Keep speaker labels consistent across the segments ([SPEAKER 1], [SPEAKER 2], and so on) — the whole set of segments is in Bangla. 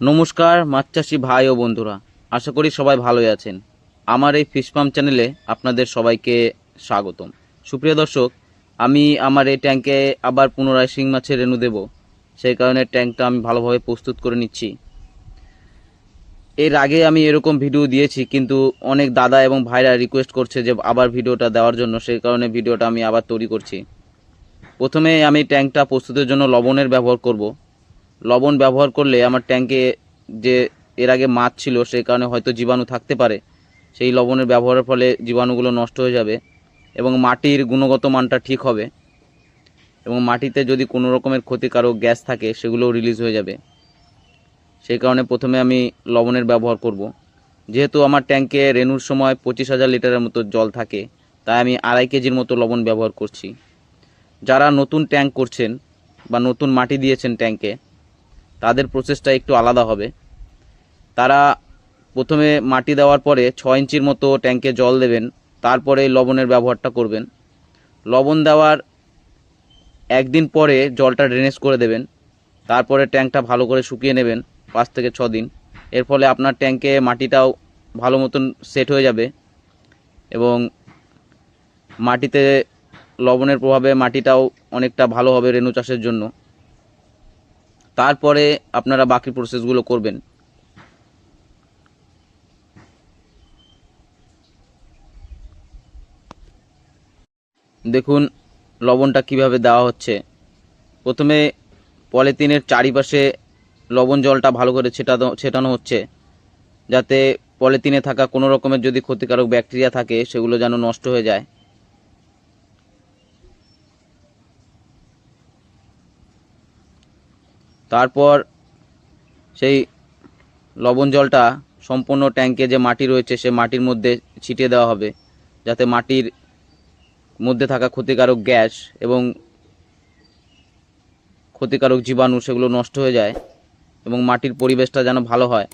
[SPEAKER 1] নমস্কার মাছ চাষি ভাই ও বন্ধুরা। আশা করি সবাই ভালোই আছেন। আমার এই ফিশ ফার্ম চ্যানেলে আপনাদের সবাইকে স্বাগতম। সুপ্রিয় দর্শক, আমি আমার এই ট্যাঙ্কে আবার পুনরায় শিং মাছের রেণু দেব। সেই কারণে ট্যাঙ্কটা আমি ভালোভাবে প্রস্তুত করে নিচ্ছি। এর আগে আমি এরকম ভিডিও দিয়েছি, কিন্তু অনেক দাদা এবং ভাইরা রিকোয়েস্ট করছে যে আবার ভিডিওটা দেওয়ার জন্য। সেই কারণে ভিডিওটা আমি আবার তৈরি করছি। প্রথমে আমি ট্যাঙ্কটা প্রস্তুতের জন্য লবণের ব্যবহার করব। লবণ ব্যবহার করলে আমার ট্যাঙ্কে যে এর আগে মাছ ছিল সেই কারণে হয়তো জীবাণু থাকতে পারে। সেই লবণের ব্যবহারের ফলে জীবাণুগুলো নষ্ট হয়ে যাবে এবং মাটির গুণগত মানটা ঠিক হবে এবং মাটিতে যদি কোনো রকমের ক্ষতিকারক গ্যাস থাকে সেগুলোও রিলিজ হয়ে যাবে। সেই কারণে প্রথমে আমি লবণের ব্যবহার করব। যেহেতু আমার ট্যাঙ্কে রেনুর সময় পঁচিশ হাজার লিটারের মতো জল থাকে, তাই আমি আড়াই কেজির মতো লবণ ব্যবহার করছি। যারা নতুন ট্যাঙ্ক করছেন বা নতুন মাটি দিয়েছেন ট্যাঙ্কে তাদের প্রসেসটা একটু আলাদা হবে। তারা প্রথমে মাটি দেওয়ার পরে ছ ইঞ্চির মতো ট্যাঙ্কে জল দেবেন, তারপরে লবণের ব্যবহারটা করবেন। লবণ দেওয়ার একদিন পরে জলটা ড্রেনেজ করে দেবেন, তারপরে ট্যাঙ্কটা ভালো করে শুকিয়ে নেবেন পাঁচ থেকে ছ দিন। এর ফলে আপনার ট্যাঙ্কে মাটিটাও ভালো মতন সেট হয়ে যাবে এবং মাটিতে লবণের প্রভাবে মাটিটাও অনেকটা ভালো হবে রেণু চাষের জন্য। তারপরে আপনারা বাকি প্রসেসগুলো করবেন। দেখুন, লবণটা কীভাবে দেওয়া হচ্ছে। প্রথমে পলিথিনের চারিপাশে লবণ জলটা ভালো করে ছেটানো ছেটানো হচ্ছে, যাতে পলিথিনে থাকা কোনো রকমের যদি ক্ষতিকারক ব্যাকটেরিয়া থাকে, সেগুলো যেন নষ্ট হয়ে যায়। তারপর সেই লবণ জলটা সম্পূর্ণ ট্যাঙ্কে যে মাটি রয়েছে, সে মাটির মধ্যে ছিটিয়ে দেওয়া হবে, যাতে মাটির মধ্যে থাকা ক্ষতিকারক গ্যাস এবং ক্ষতিকারক জীবাণু সেগুলো নষ্ট হয়ে যায় এবং মাটির পরিবেশটা যেন ভালো হয়।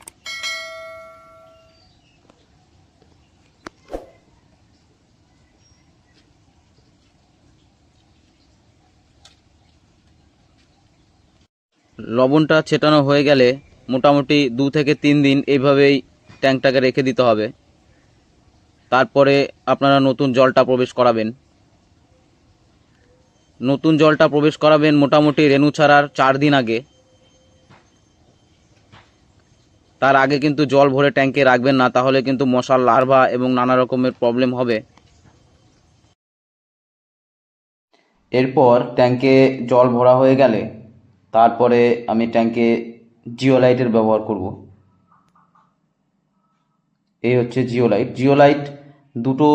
[SPEAKER 1] লবণটা ছেটানো হয়ে গেলে মোটামুটি দু থেকে তিন দিন এইভাবেই ট্যাঙ্কটাকে রেখে দিতে হবে। তারপরে আপনারা নতুন জলটা প্রবেশ করাবেন। নতুন জলটা প্রবেশ করাবেন মোটামুটি রেণু ছাড়ার চার দিন আগে। তার আগে কিন্তু জল ভরে ট্যাঙ্কে রাখবেন না, তাহলে কিন্তু মশার লার্ভা এবং নানা রকমের প্রবলেম হবে। এরপর ট্যাঙ্কে জল ভরা হয়ে গেলে তারপরে আমি ট্যাঙ্কে জিওলাইটের ব্যবহার করব। এই হচ্ছে জিওলাইট জিওলাইট দুটো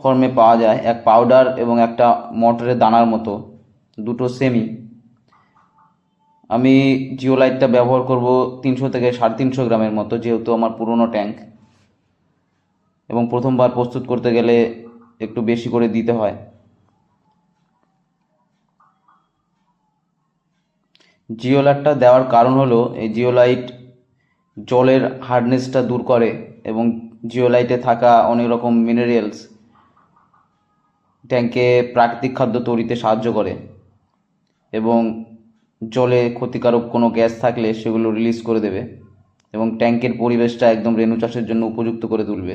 [SPEAKER 1] ফর্মে পাওয়া যায়, এক পাউডার এবং একটা মটরের দানার মতো, দুটো সেমি আমি জিওলাইটটা ব্যবহার করব তিনশো থেকে সাড়ে তিনশো গ্রামের মতো, যেহেতু আমার পুরনো ট্যাঙ্ক এবং প্রথমবার প্রস্তুত করতে গেলে একটু বেশি করে দিতে হয়। জিওলাইটটা দেওয়ার কারণ হলো, এই জিওলাইট জলের হার্ডনেসটা দূর করে এবং জিওলাইটে থাকা অনেক রকম মিনারেলস ট্যাঙ্কে প্রাকৃতিক খাদ্য তৈরিতে সাহায্য করে এবং জলে ক্ষতিকারক কোনো গ্যাস থাকলে সেগুলো রিলিজ করে দেবে এবং ট্যাঙ্কের পরিবেশটা একদম রেণু চাষের জন্য উপযুক্ত করে তুলবে।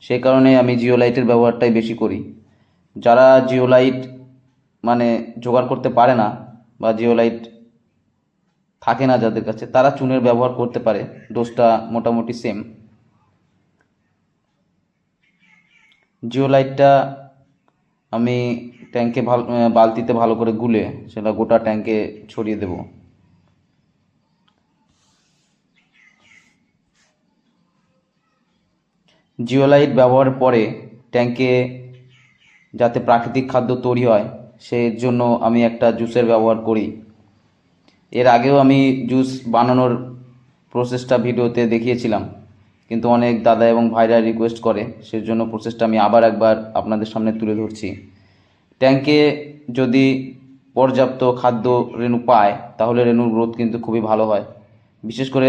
[SPEAKER 1] সেই কারণে আমি জিওলাইটের ব্যবহারটাই বেশি করি। যারা জিওলাইট মানে জোগাড় করতে পারে না বা জিওলাইট থাকে না যাদের কাছে, তারা চুনের ব্যবহার করতে পারে। ডোজটা মোটামুটি সেম জিওলাইটটা আমি ট্যাঙ্কে ভালো বালতিতে ভালো করে গুলে সেটা গোটা ট্যাঙ্কে ছড়িয়ে দেব। জিওলাইট ব্যবহার পরে ট্যাঙ্কে যাতে প্রাকৃতিক খাদ্য তৈরি হয় সেই জন্য আমি একটা জুসের ব্যবহার করি। এর আগেও আমি জুস বানানোর প্রসেসটা ভিডিওতে দেখিয়েছিলাম। কিন্তু অনেক দাদা এবং ভাইরা রিকোয়েস্ট করে সেই জন্য প্রসেসটা আমি আবার একবার আপনাদের সামনে তুলে ধরছি। ট্যাঙ্কে যদি পর্যাপ্ত খাদ্য রেণু পায়, তাহলে রেণুর গ্রোথ কিন্তু খুবই ভালো হয়। বিশেষ করে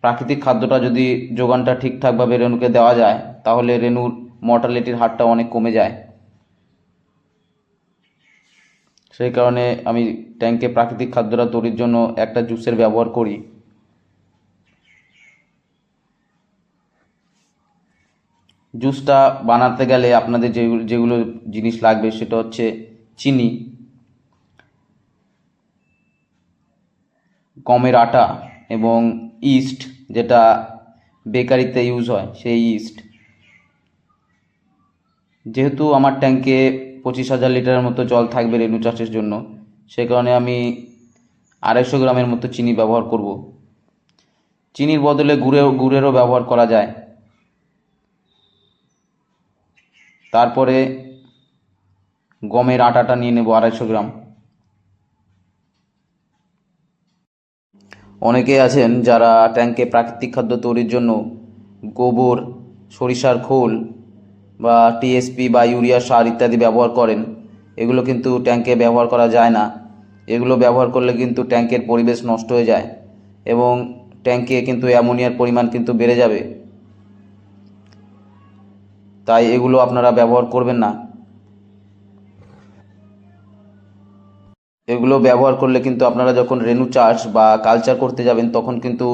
[SPEAKER 1] প্রাকৃতিক খাদ্যটা যদি যোগানটা ঠিকঠাকভাবে রেণুকে দেওয়া যায়, তাহলে রেণুর মর্টালিটির হারটা অনেক কমে যায়। সেই কারণে আমি ট্যাঙ্কে প্রাকৃতিক খাদ্যটা তৈরির জন্য একটা জুসের ব্যবহার করি। জুসটা বানাতে গেলে আপনাদের যে, যেগুলো জিনিস লাগবে সেটা হচ্ছে চিনি, গমের আটা এবং ইস্ট যেটা বেকারিতে ইউজ হয়, সেই ইস্ট। যেহেতু আমার ট্যাঙ্কে পঁচিশ হাজার লিটারের মতো জল থাকবে রেণু চাষের জন্য। সে কারণে আমি আড়াইশো গ্রামের মতো চিনি ব্যবহার করব। চিনির বদলে গুড়ের গুড়েরও ব্যবহার করা যায়। তারপরে গমের আটাটা নিয়ে নেব আড়াইশো গ্রাম। অনেকে আছেন যারা ট্যাঙ্কে প্রাকৃতিক খাদ্য তৈরির জন্য গোবর, সরিষার খোল বা টিএসপি বা ইউরিয়া সার ইত্যাদি ব্যবহার করেন। এগুলো কিন্তু ট্যাঙ্কে ব্যবহার করা যায় না। এগুলো ব্যবহার করলে কিন্তু ট্যাঙ্কের পরিবেশ নষ্ট হয়ে যায় এবং ট্যাঙ্কে কিন্তু অ্যামোনিয়ার পরিমাণ কিন্তু বেড়ে যাবে। তাই এগুলো আপনারা ব্যবহার করবেন না। এগুলো ব্যবহার করলে কিন্তু আপনারা যখন রেনু চাষ বা কালচার করতে যাবেন, তখন কিন্তু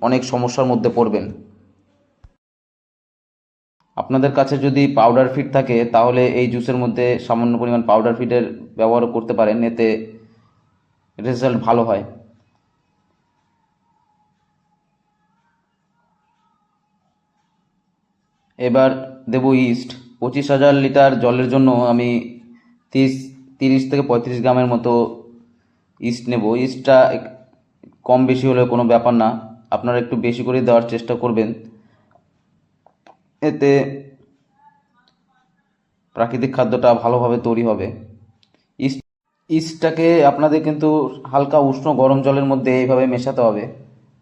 [SPEAKER 1] অনেক সমস্যার মধ্যে পড়বেন। আপনাদের কাছে যদি পাউডার ফিড থাকে, তাহলে এই জুসের মধ্যে সামান্য পরিমাণ পাউডার ফিডের ব্যবহার করতে পারেন, এতে রেজাল্ট ভালো হয়। এবার দেবো ইস্ট পঁচিশ হাজার লিটার জলের জন্য আমি তিরিশ তিরিশ থেকে পঁয়ত্রিশ গ্রামের মতো ইস্ট নেব। ইস্টটা কম বেশি হলে কোনো ব্যাপার না। আপনারা একটু বেশি করে দেওয়ার চেষ্টা করবেন। এতে প্রাকৃতিক খাদ্যটা ভালোভাবে তৈরি হবে। ইস্ট, ইস্টটাকে আপনাদের কিন্তু হালকা উষ্ণ গরম জলের মধ্যে এইভাবে মেশাতে হবে।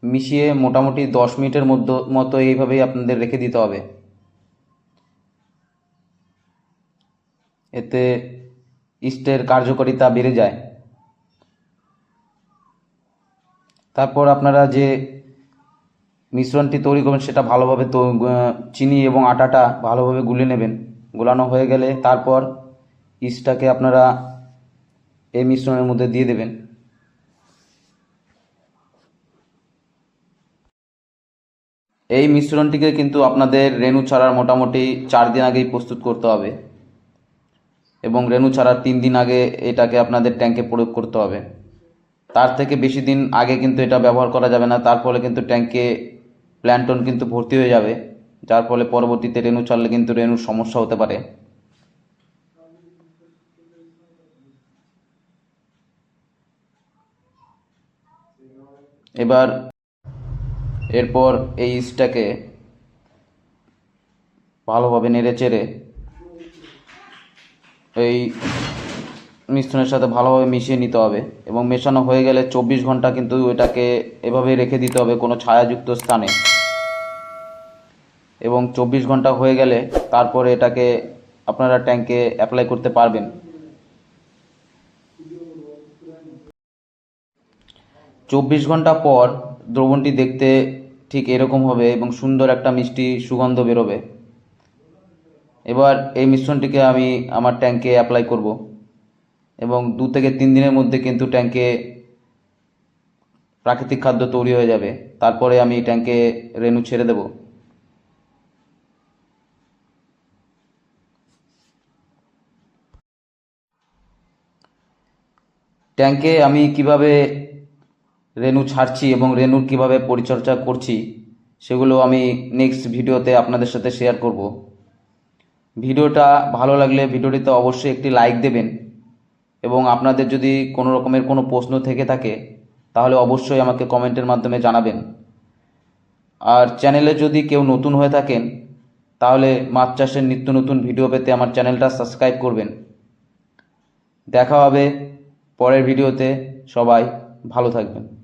[SPEAKER 1] মিশিয়ে মোটামুটি দশ মিনিটের মধ্যে, মতো এইভাবেই আপনাদের রেখে দিতে হবে। এতে ইস্টের কার্যকারিতা বেড়ে যায়। তারপর আপনারা যে মিশ্রণটি তৈরি করবেন, সেটা ভালোভাবে চিনি এবং আটাটা ভালোভাবে গুলে নেবেন। গোলানো হয়ে গেলে তারপর ইস্টটাকে আপনারা এই মিশ্রণের মধ্যে দিয়ে দেবেন। এই মিশ্রণটিকে কিন্তু আপনাদের রেণু ছাড়ার মোটামুটি চার দিন আগেই প্রস্তুত করতে হবে এবং রেণু ছাড়ার তিন দিন আগে এটাকে আপনাদের ট্যাঙ্কে প্রয়োগ করতে হবে। তার থেকে বেশি দিন আগে কিন্তু এটা ব্যবহার করা যাবে না, তার ফলে কিন্তু ট্যাঙ্কে প্ল্যান্টন কিন্তু ভর্তি হয়ে যাবে, যার ফলে পরবর্তীতে রেণু ছাড়লে কিন্তু রেণুর সমস্যা হতে পারে। এবার এরপর এই ইস্টটাকে ভালোভাবে নেড়ে চেড়ে এই মিশ্রণের সাথে ভালোভাবে মিশিয়ে নিতে হবে এবং মেশানো হয়ে গেলে চব্বিশ ঘণ্টা কিন্তু এটাকে এভাবে রেখে দিতে হবে কোনো ছায়াযুক্ত স্থানে। এবং চব্বিশ ঘণ্টা হয়ে গেলে তারপরে এটাকে আপনারা ট্যাঙ্কে অ্যাপ্লাই করতে পারবেন। চব্বিশ ঘণ্টা পর দ্রবণটি দেখতে ঠিক এরকম হবে এবং সুন্দর একটা মিষ্টি সুগন্ধ বেরোবে। এবার এই মিশ্রণটিকে আমি আমার ট্যাঙ্কে অ্যাপ্লাই করব এবং দু থেকে তিন দিনের মধ্যে কিন্তু ট্যাঙ্কে প্রাকৃতিক খাদ্য তৈরি হয়ে যাবে। তারপরে আমি ট্যাঙ্কে রেণু ছেড়ে দেব। ট্যাঙ্কে আমি কীভাবে রেণু ছাড়ছি এবং রেণুর কীভাবে পরিচর্যা করছি, সেগুলো আমি নেক্সট ভিডিওতে আপনাদের সাথে শেয়ার করব। ভিডিওটা ভালো লাগলে ভিডিওটিতে অবশ্যই একটি লাইক দেবেন এবং আপনাদের যদি কোনো রকমের কোনো প্রশ্ন থেকে থাকে, তাহলে অবশ্যই আমাকে কমেন্টের মাধ্যমে জানাবেন। আর চ্যানেলে যদি কেউ নতুন হয়ে থাকেন, তাহলে মাছ চাষের নিত্য নতুন ভিডিও পেতে আমার চ্যানেলটা সাবস্ক্রাইব করবেন। দেখা হবে পরের ভিডিওতে সবাই ভালো থাকবেন।